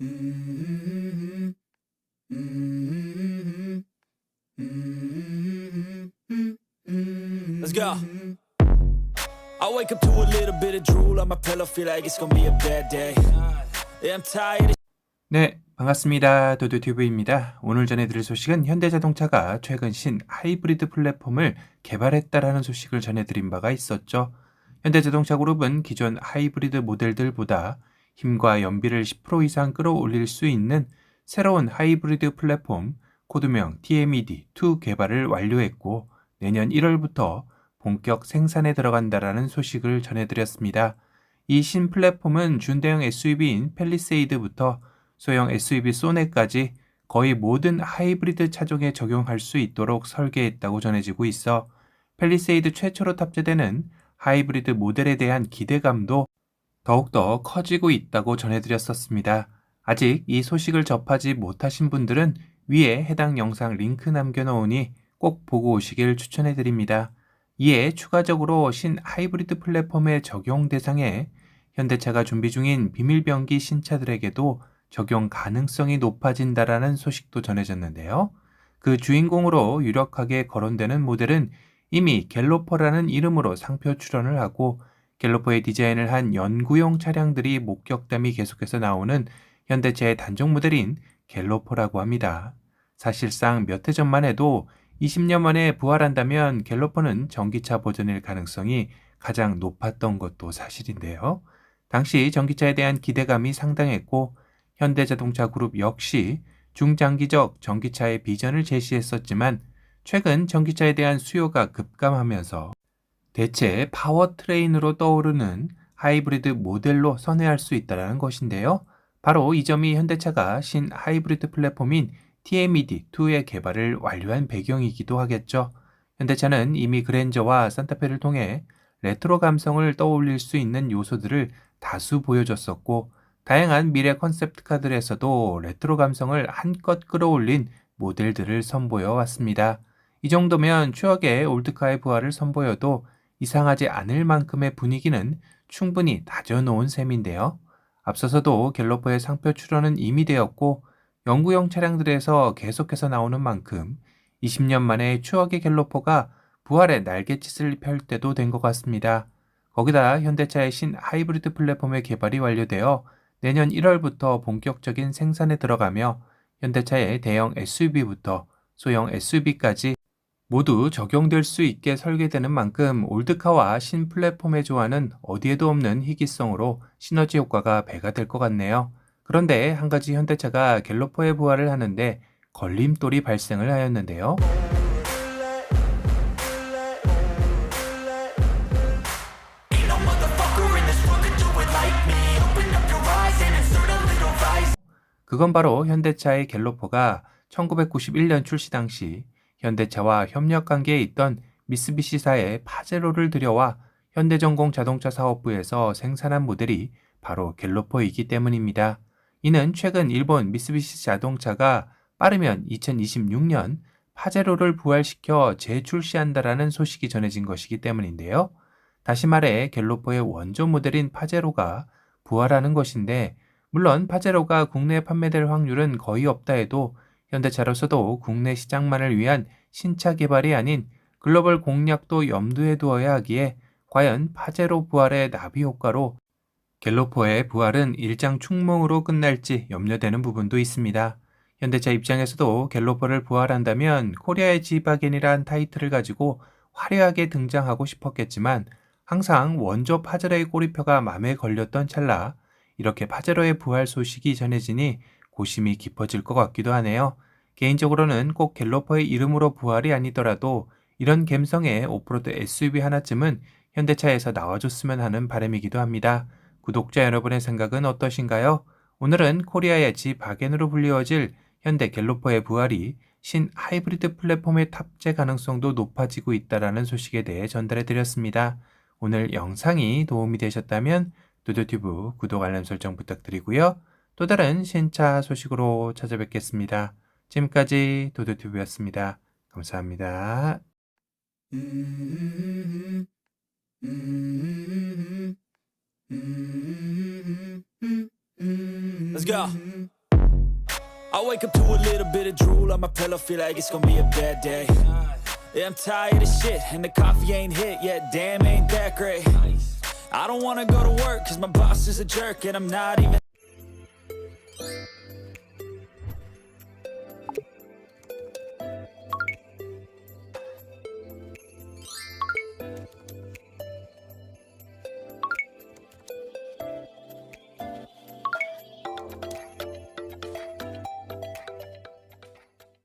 Mm-hmm. Mm-hmm. Mm-hmm. Let's go. I wake up to a little bit of drool on my pillow, feel like it's gonna be a bad day. Yeah, I'm tired. 네, 반갑습니다. 도도튜브입니다. 오늘 전해드릴 소식은 현대자동차가 최근 신 하이브리드 플랫폼을 개발했다라는 소식을 전해드린 바가 있었죠. 현대자동차 그룹은 기존 하이브리드 모델들보다 힘과 연비를 10% 이상 끌어올릴 수 있는 새로운 하이브리드 플랫폼 코드명 TMED2 개발을 완료했고 내년 1월부터 본격 생산에 들어간다라는 소식을 전해드렸습니다. 이 신 플랫폼은 준대형 SUV인 펠리세이드부터 소형 SUV 소네까지 거의 모든 하이브리드 차종에 적용할 수 있도록 설계했다고 전해지고 있어 펠리세이드 최초로 탑재되는 하이브리드 모델에 대한 기대감도 더욱더 커지고 있다고 전해드렸었습니다. 아직 이 소식을 접하지 못하신 분들은 위에 해당 영상 링크 남겨놓으니 꼭 보고 오시길 추천해드립니다. 이에 추가적으로 신 하이브리드 플랫폼의 적용 대상에 현대차가 준비 중인 비밀병기 신차들에게도 적용 가능성이 높아진다라는 소식도 전해졌는데요. 그 주인공으로 유력하게 거론되는 모델은 이미 갤로퍼라는 이름으로 상표 출원을 하고 갤로퍼의 디자인을 한 연구용 차량들이 목격담이 계속해서 나오는 현대차의 단종 모델인 갤로퍼라고 합니다. 사실상 몇 해 전만 해도 20년 만에 부활한다면 갤로퍼는 전기차 버전일 가능성이 가장 높았던 것도 사실인데요. 당시 전기차에 대한 기대감이 상당했고 현대자동차 그룹 역시 중장기적 전기차의 비전을 제시했었지만 최근 전기차에 대한 수요가 급감하면서 대체 파워트레인으로 떠오르는 하이브리드 모델로 선회할 수 있다는 것인데요. 바로 이 점이 현대차가 신 하이브리드 플랫폼인 TMED2의 개발을 완료한 배경이기도 하겠죠. 현대차는 이미 그랜저와 산타페를 통해 레트로 감성을 떠올릴 수 있는 요소들을 다수 보여줬었고 다양한 미래 컨셉트카들에서도 레트로 감성을 한껏 끌어올린 모델들을 선보여 왔습니다. 이 정도면 추억의 올드카의 부활을 선보여도 이상하지 않을 만큼의 분위기는 충분히 다져놓은 셈인데요. 앞서서도 갤러퍼의 상표 출원은 이미 되었고 연구용 차량들에서 계속해서 나오는 만큼 20년 만에 추억의 갤러퍼가 부활의 날갯짓을 펼 때도 된 것 같습니다. 거기다 현대차의 신 하이브리드 플랫폼의 개발이 완료되어 내년 1월부터 본격적인 생산에 들어가며 현대차의 대형 SUV부터 소형 SUV까지 모두 적용될 수 있게 설계되는 만큼 올드카와 신 플랫폼의 조화는 어디에도 없는 희귀성으로 시너지 효과가 배가 될 것 같네요. 그런데 한 가지 현대차가 갤로퍼의 부활을 하는데 걸림돌이 발생을 하였는데요. 그건 바로 현대차의 갤로퍼가 1991년 출시 당시 현대차와 협력 관계에 있던 미쓰비시사의 파제로를 들여와 현대전공 자동차 사업부에서 생산한 모델이 바로 갤로퍼이기 때문입니다. 이는 최근 일본 미쓰비시 자동차가 빠르면 2026년 파제로를 부활시켜 재출시한다라는 소식이 전해진 것이기 때문인데요. 다시 말해 갤로퍼의 원조 모델인 파제로가 부활하는 것인데 물론 파제로가 국내에 판매될 확률은 거의 없다 해도 현대차로서도 국내 시장만을 위한 신차 개발이 아닌 글로벌 공략도 염두에 두어야 하기에 과연 파제로 부활의 나비 효과로 갤로퍼의 부활은 일장 충몽으로 끝날지 염려되는 부분도 있습니다. 현대차 입장에서도 갤로퍼를 부활한다면 코리아의 지바겐이란 타이틀을 가지고 화려하게 등장하고 싶었겠지만 항상 원조 파제로의 꼬리표가 맘에 걸렸던 찰나 이렇게 파제로의 부활 소식이 전해지니 고심이 깊어질 것 같기도 하네요. 개인적으로는 꼭 갤로퍼의 이름으로 부활이 아니더라도 이런 갬성의 오프로드 SUV 하나쯤은 현대차에서 나와줬으면 하는 바람이기도 합니다. 구독자 여러분의 생각은 어떠신가요? 오늘은 코리아의 지 바겐으로 불리워질 현대 갤로퍼의 부활이 신 하이브리드 플랫폼의 탑재 가능성도 높아지고 있다는 소식에 대해 전달해 드렸습니다. 오늘 영상이 도움이 되셨다면 두두튜브 구독 알람 설정 부탁드리고요. 또 다른 신차 소식으로 찾아뵙겠습니다. 지금까지 도도튜브였습니다. 감사합니다. Mm-hmm. Mm-hmm. Mm-hmm. Let's go. Mm-hmm. I wake up to a little bit of drool on my pillow, feel like it's gonna be a bad day. Yeah, I'm tired of shit, and the coffee ain't hit yet, damn, ain't that great. I don't wanna go to work, cause my boss is a jerk, and I'm not even.